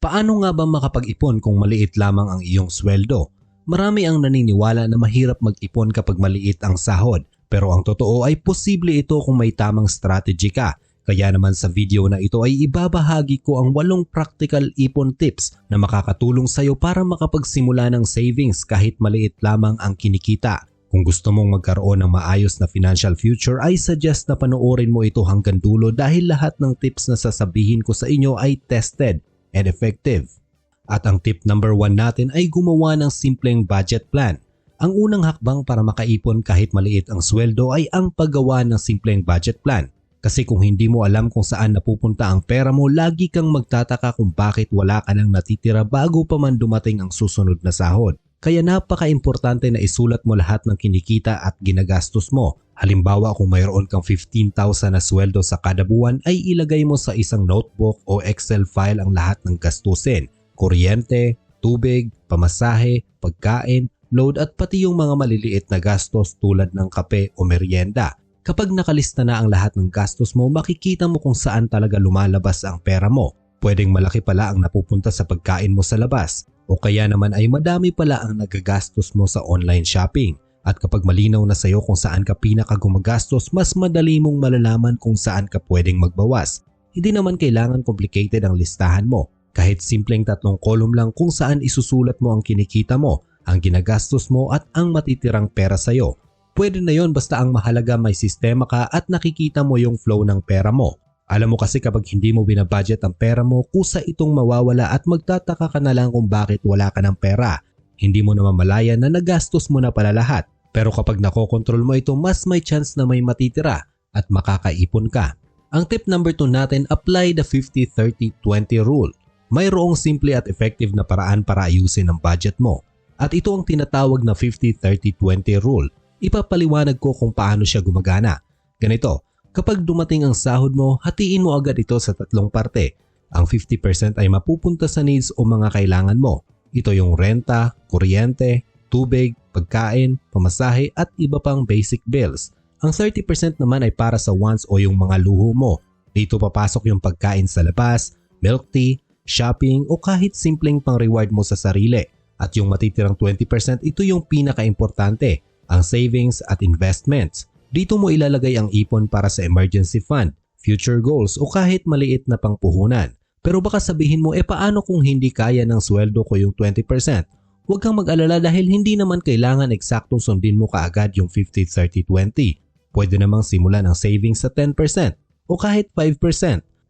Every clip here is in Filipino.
Paano nga ba makapag-ipon kung maliit lamang ang iyong sweldo? Marami ang naniniwala na mahirap mag-ipon kapag maliit ang sahod pero ang totoo ay posible ito kung may tamang strategy ka. Kaya naman sa video na ito ay ibabahagi ko ang walong practical ipon tips na makakatulong sa iyo para makapagsimula ng savings kahit maliit lamang ang kinikita. Kung gusto mong magkaroon ng maayos na financial future ay suggest na panoorin mo ito hanggang dulo dahil lahat ng tips na sasabihin ko sa inyo ay tested and effective. At ang tip number 1 natin ay gumawa ng simpleng budget plan. Ang unang hakbang para makaipon kahit maliit ang sweldo ay ang paggawa ng simpleng budget plan. Kasi kung hindi mo alam kung saan napupunta ang pera mo, lagi kang magtataka kung bakit wala ka nang natitira bago pa man dumating ang susunod na sahod. Kaya napaka-importante na isulat mo lahat ng kinikita at ginagastos mo. Halimbawa kung mayroon kang 15,000 na sweldo sa kada buwan ay ilagay mo sa isang notebook o Excel file ang lahat ng gastusin. Kuryente, tubig, pamasahe, pagkain, load at pati yung mga maliliit na gastos tulad ng kape o merienda. Kapag nakalista na ang lahat ng gastos mo, makikita mo kung saan talaga lumalabas ang pera mo. Pwedeng malaki pala ang napupunta sa pagkain mo sa labas o kaya naman ay madami pala ang nagagastos mo sa online shopping. At kapag malinaw na sa'yo kung saan ka pinaka gumagastos, mas madali mong malalaman kung saan ka pwedeng magbawas. Hindi naman kailangan complicated ang listahan mo. Kahit simpleng tatlong kolum lang kung saan isusulat mo ang kinikita mo, ang ginagastos mo at ang matitirang pera sa'yo. Pwede na yon basta ang mahalaga may sistema ka at nakikita mo yung flow ng pera mo. Alam mo kasi kapag hindi mo binabudget ang pera mo, kusa itong mawawala at magtataka ka na lang kung bakit wala ka ng pera. Hindi mo naman malaya na nagastos mo na pala lahat. Pero kapag nakokontrol mo ito, mas may chance na may matitira at makakaipon ka. Ang tip number 2 natin, apply the 50-30-20 rule. Mayroong simple at effective na paraan para ayusin ang budget mo. At ito ang tinatawag na 50-30-20 rule. Ipapaliwanag ko kung paano siya gumagana. Ganito, Kapag dumating ang sahod mo, hatiin mo agad ito sa tatlong parte. Ang 50% ay mapupunta sa needs o mga kailangan mo. Ito yung renta, kuryente, tubig, pagkain, pamasahe at iba pang basic bills. Ang 30% naman ay para sa wants o yung mga luho mo. Dito papasok yung pagkain sa labas, milk tea, shopping o kahit simpleng pang-reward mo sa sarili. At yung matitirang 20% ito yung pinaka-importante, ang savings at investments. Dito mo ilalagay ang ipon para sa emergency fund, future goals o kahit maliit na pangpuhunan. Pero baka sabihin mo, e paano kung hindi kaya ng sweldo ko yung 20%? Huwag kang mag-alala dahil hindi naman kailangan eksaktong sundin mo kaagad yung 50-30-20. Pwede namang simulan ang savings sa 10% o kahit 5%.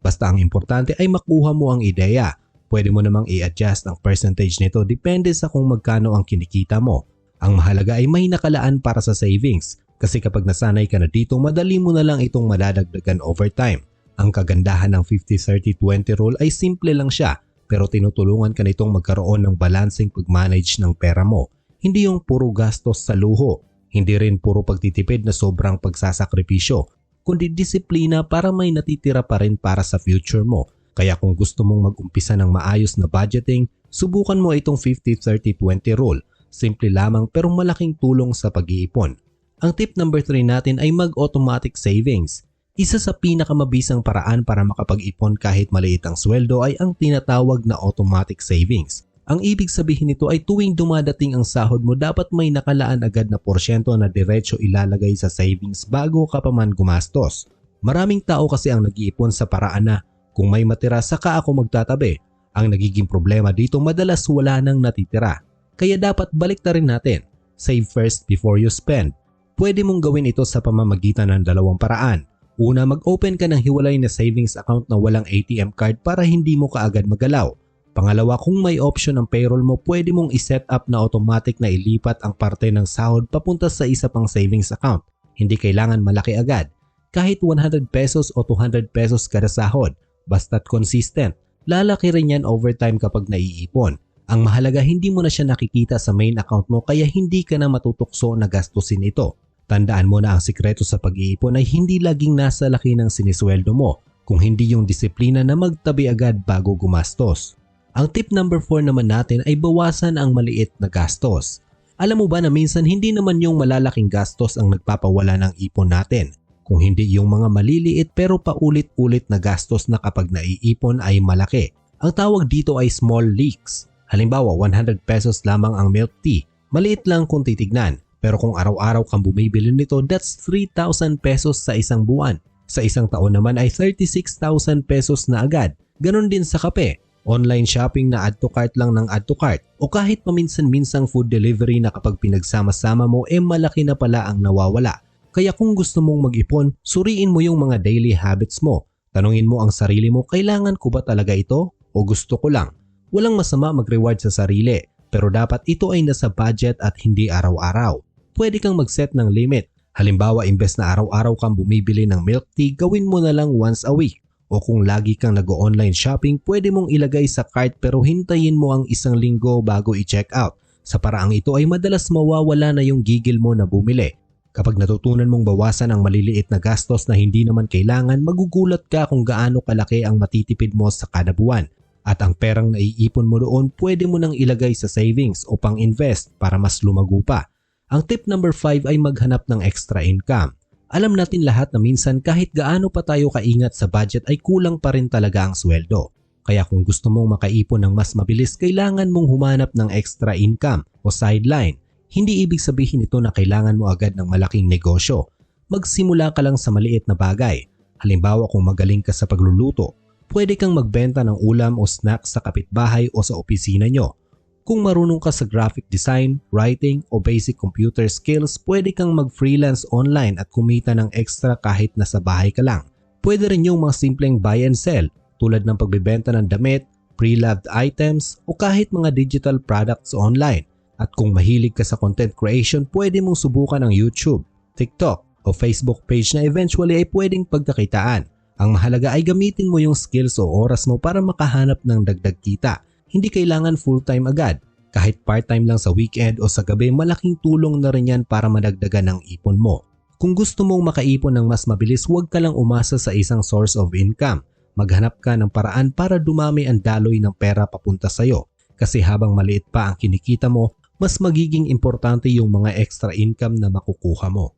Basta ang importante ay makuha mo ang ideya. Pwede mo namang i-adjust ang percentage nito depende sa kung magkano ang kinikita mo. Ang mahalaga ay may nakalaan para sa savings kasi kapag nasanay ka na dito, madali mo na lang itong madadagdagan over time. Ang kagandahan ng 50-30-20 rule ay simple lang siya pero tinutulungan ka nitong magkaroon ng balancing pag-manage ng pera mo. Hindi yung puro gastos sa luho, hindi rin puro pagtitipid na sobrang pagsasakripisyo, kundi disiplina para may natitira pa rin para sa future mo. Kaya kung gusto mong mag-umpisa ng maayos na budgeting, subukan mo itong 50-30-20 rule. Simple lamang pero malaking tulong sa pag-iipon. Ang tip number 3 natin ay mag-automatic savings. Isa sa pinakamabisang paraan para makapag-ipon kahit maliit ang sweldo ay ang tinatawag na automatic savings. Ang ibig sabihin nito ay tuwing dumadating ang sahod mo dapat may nakalaan agad na porsyento na diretso ilalagay sa savings bago ka pa man gumastos. Maraming tao kasi ang nag-iipon sa paraan na kung may matira saka ako magtatabi. Ang nagiging problema dito madalas wala nang natitira. Kaya dapat balik na rin natin. Save first before you spend. Pwede mong gawin ito sa pamamagitan ng dalawang paraan. Una, mag-open ka ng hiwalay na savings account na walang ATM card para hindi mo kaagad magalaw. Pangalawa, kung may option ang payroll mo, pwede mong iset up na automatic na ilipat ang parte ng sahod papunta sa isa pang savings account. Hindi kailangan malaki agad. Kahit 100 pesos o 200 pesos kada sahod, basta't consistent. Lalaki rin yan over time kapag naiipon. Ang mahalaga hindi mo na siya nakikita sa main account mo kaya hindi ka na matutukso na gastusin ito. Tandaan mo na ang sikreto sa pag-iipon ay hindi laging nasa laki ng sinisweldo mo, kung hindi yung disiplina na magtabi agad bago gumastos. Ang tip number 4 naman natin ay bawasan ang maliit na gastos. Alam mo ba na minsan hindi naman yung malalaking gastos ang nagpapawala ng ipon natin, kung hindi yung mga maliliit pero paulit-ulit na gastos na kapag naiipon ay malaki. Ang tawag dito ay small leaks. Halimbawa, 100 pesos lamang ang milk tea. Maliit lang kung titignan. Pero kung araw-araw kang bumibili nito, that's 3,000 pesos sa isang buwan. Sa isang taon naman ay 36,000 pesos na agad. Ganon din sa kape. Online shopping na add to cart lang ng add to cart o kahit paminsan-minsang food delivery na kapag pinagsama-sama mo eh malaki na pala ang nawawala. Kaya kung gusto mong mag-ipon, suriin mo yung mga daily habits mo. Tanungin mo ang sarili mo, kailangan ko ba talaga ito o gusto ko lang? Walang masama mag-reward sa sarili, pero dapat ito ay nasa budget at hindi araw-araw. Pwede kang mag-set ng limit. Halimbawa, imbes na araw-araw kang bumibili ng milk tea, gawin mo na lang once a week. O kung lagi kang nag-online shopping, pwede mong ilagay sa cart pero hintayin mo ang isang linggo bago i-check out. Sa paraang ito ay madalas mawawala na yung gigil mo na bumili. Kapag natutunan mong bawasan ang maliliit na gastos na hindi naman kailangan, magugulat ka kung gaano kalaki ang matitipid mo sa kada buwan. At ang perang naiipon mo doon, pwede mo nang ilagay sa savings o pang-invest para mas lumago pa. Ang tip number 5 ay maghanap ng extra income. Alam natin lahat na minsan kahit gaano pa tayo kaingat sa budget ay kulang pa rin talaga ang sweldo. Kaya kung gusto mong makaipon ng mas mabilis, kailangan mong humanap ng extra income o sideline. Hindi ibig sabihin ito na kailangan mo agad ng malaking negosyo. Magsimula ka lang sa maliit na bagay. Halimbawa kung magaling ka sa pagluluto, pwede kang magbenta ng ulam o snacks sa kapitbahay o sa opisina nyo kung marunong ka sa graphic design, writing o basic computer skills, pwede kang mag-freelance online at kumita ng extra kahit nasa bahay ka lang. Pwede rin yung mga simpleng buy and sell tulad ng pagbebenta ng damit, pre-loved items o kahit mga digital products online. At kung mahilig ka sa content creation, pwede mong subukan ang YouTube, TikTok o Facebook page na eventually ay pwedeng pagkakitaan. Ang mahalaga ay gamitin mo yung skills o oras mo para makahanap ng dagdag kita hindi kailangan full-time agad. Kahit part-time lang sa weekend o sa gabi, malaking tulong na rin yan para madagdagan ang ipon mo. Kung gusto mong makaipon ng mas mabilis, huwag ka lang umasa sa isang source of income. Maghanap ka ng paraan para dumami ang daloy ng pera papunta sa'yo. Kasi habang maliit pa ang kinikita mo, mas magiging importante yung mga extra income na makukuha mo.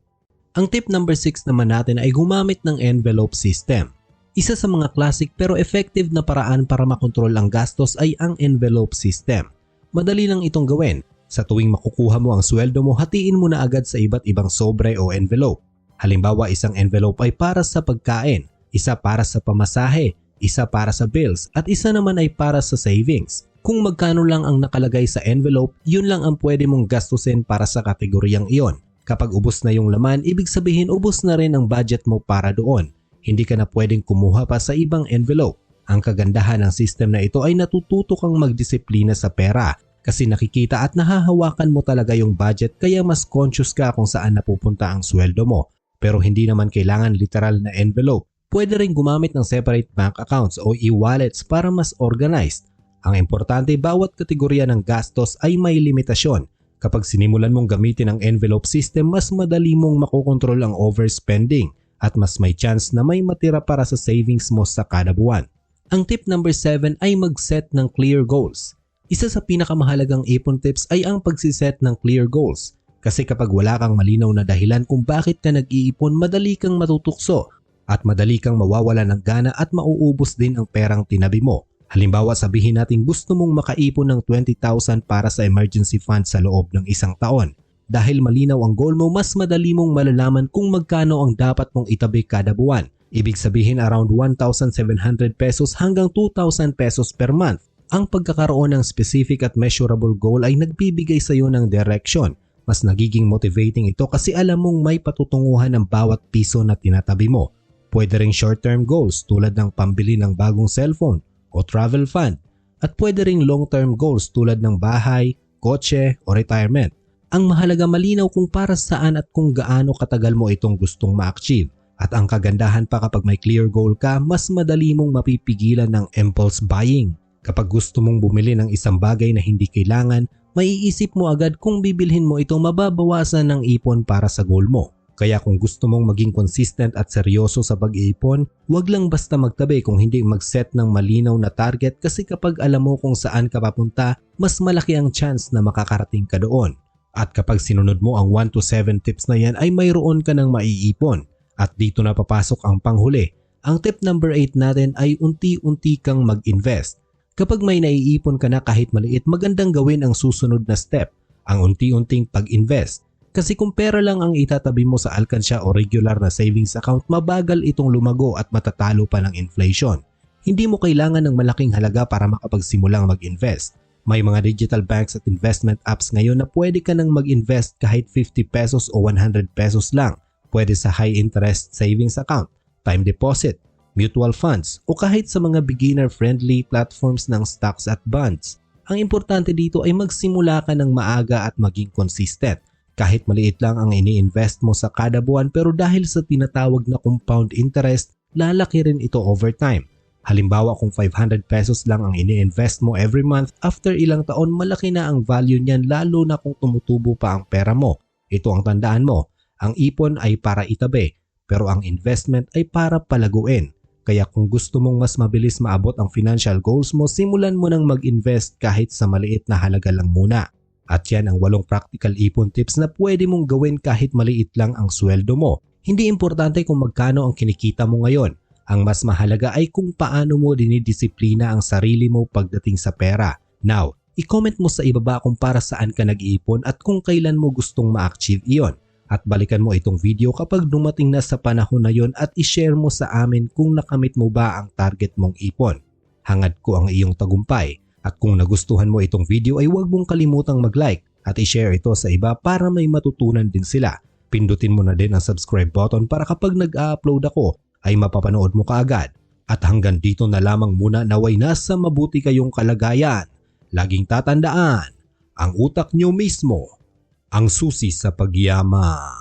Ang tip number 6 naman natin ay gumamit ng envelope system. Isa sa mga classic pero effective na paraan para makontrol ang gastos ay ang envelope system. Madali lang itong gawin. Sa tuwing makukuha mo ang sweldo mo, hatiin mo na agad sa iba't ibang sobre o envelope. Halimbawa, isang envelope ay para sa pagkain, isa para sa pamasahe, isa para sa bills, at isa naman ay para sa savings. Kung magkano lang ang nakalagay sa envelope, yun lang ang pwede mong gastusin para sa kategoryang iyon. Kapag ubos na yung laman, ibig sabihin ubos na rin ang budget mo para doon hindi ka na pwedeng kumuha pa sa ibang envelope. Ang kagandahan ng system na ito ay natututo kang magdisiplina sa pera kasi nakikita at nahahawakan mo talaga yung budget kaya mas conscious ka kung saan napupunta ang sweldo mo. Pero hindi naman kailangan literal na envelope. Pwede rin gumamit ng separate bank accounts o e-wallets para mas organized. Ang importante, bawat kategorya ng gastos ay may limitasyon. Kapag sinimulan mong gamitin ang envelope system, mas madali mong makokontrol ang overspending at mas may chance na may matira para sa savings mo sa kada buwan. Ang tip number 7 ay mag-set ng clear goals. Isa sa pinakamahalagang ipon tips ay ang pagsiset ng clear goals. Kasi kapag wala kang malinaw na dahilan kung bakit ka nag-iipon, madali kang matutukso at madali kang mawawala ng gana at mauubos din ang perang tinabi mo. Halimbawa sabihin natin gusto mong makaipon ng 20,000 para sa emergency fund sa loob ng isang taon. Dahil malinaw ang goal mo, mas madali mong malalaman kung magkano ang dapat mong itabi kada buwan. Ibig sabihin around 1,700 pesos hanggang 2,000 pesos per month. Ang pagkakaroon ng specific at measurable goal ay nagbibigay sa iyo ng direction. Mas nagiging motivating ito kasi alam mong may patutunguhan ng bawat piso na tinatabi mo. Pwede ring short-term goals tulad ng pambili ng bagong cellphone o travel fund. At pwede ring long-term goals tulad ng bahay, kotse o retirement. Ang mahalaga malinaw kung para saan at kung gaano katagal mo itong gustong ma-achieve. At ang kagandahan pa kapag may clear goal ka, mas madali mong mapipigilan ng impulse buying. Kapag gusto mong bumili ng isang bagay na hindi kailangan, maiisip mo agad kung bibilhin mo ito mababawasan ng ipon para sa goal mo. Kaya kung gusto mong maging consistent at seryoso sa pag-iipon, huwag lang basta magtabi kung hindi mag-set ng malinaw na target kasi kapag alam mo kung saan ka papunta, mas malaki ang chance na makakarating ka doon. At kapag sinunod mo ang 1 to 7 tips na yan ay mayroon ka ng maiipon. At dito na papasok ang panghuli. Ang tip number 8 natin ay unti-unti kang mag-invest. Kapag may naiipon ka na kahit maliit, magandang gawin ang susunod na step, ang unti-unting pag-invest. Kasi kung pera lang ang itatabi mo sa alkansya o regular na savings account, mabagal itong lumago at matatalo pa ng inflation. Hindi mo kailangan ng malaking halaga para makapagsimulang mag-invest. May mga digital banks at investment apps ngayon na pwede ka nang mag-invest kahit 50 pesos o 100 pesos lang. Pwede sa high interest savings account, time deposit, mutual funds o kahit sa mga beginner-friendly platforms ng stocks at bonds. Ang importante dito ay magsimula ka ng maaga at maging consistent. Kahit maliit lang ang ini-invest mo sa kada buwan pero dahil sa tinatawag na compound interest, lalaki rin ito over time. Halimbawa kung 500 pesos lang ang ini-invest mo every month, after ilang taon malaki na ang value niyan lalo na kung tumutubo pa ang pera mo. Ito ang tandaan mo, ang ipon ay para itabi, pero ang investment ay para palaguin. Kaya kung gusto mong mas mabilis maabot ang financial goals mo, simulan mo nang mag-invest kahit sa maliit na halaga lang muna. At yan ang walong practical ipon tips na pwede mong gawin kahit maliit lang ang sweldo mo. Hindi importante kung magkano ang kinikita mo ngayon. Ang mas mahalaga ay kung paano mo dinidisiplina ang sarili mo pagdating sa pera. Now, i-comment mo sa ibaba kung para saan ka nag-iipon at kung kailan mo gustong ma-achieve iyon. At balikan mo itong video kapag dumating na sa panahon na yon at i-share mo sa amin kung nakamit mo ba ang target mong ipon. Hangad ko ang iyong tagumpay. At kung nagustuhan mo itong video ay huwag mong kalimutang mag-like at i-share ito sa iba para may matutunan din sila. Pindutin mo na din ang subscribe button para kapag nag-upload ako ay mapapanood mo kaagad. At hanggang dito na lamang muna naway nasa mabuti kayong kalagayan. Laging tatandaan, ang utak nyo mismo ang susi sa pagyaman.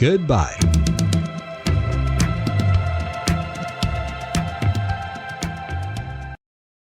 Goodbye!